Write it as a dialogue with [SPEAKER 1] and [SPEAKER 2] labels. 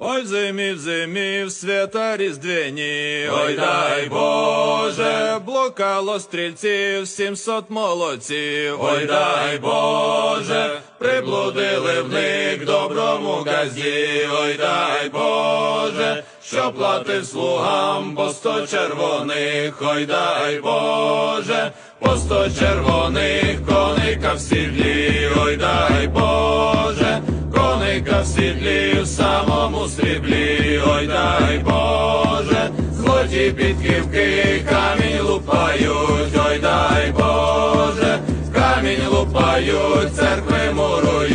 [SPEAKER 1] Ой, зимі, в зимі, в свята різдвяні, ой дай Боже, блукало стрільців, сімсот молодців, ой дай Боже, приблудили в них доброму газі, ой дай Боже, що платив слугам по сто червоних, ой дай Боже, по сто червоних коника в сідлі, ой дай Боже, коника в світлі, в самому сріблі, ой дай Боже, злоті підківки камінь лупають, ой дай Боже, камінь лупають, церкви мурують.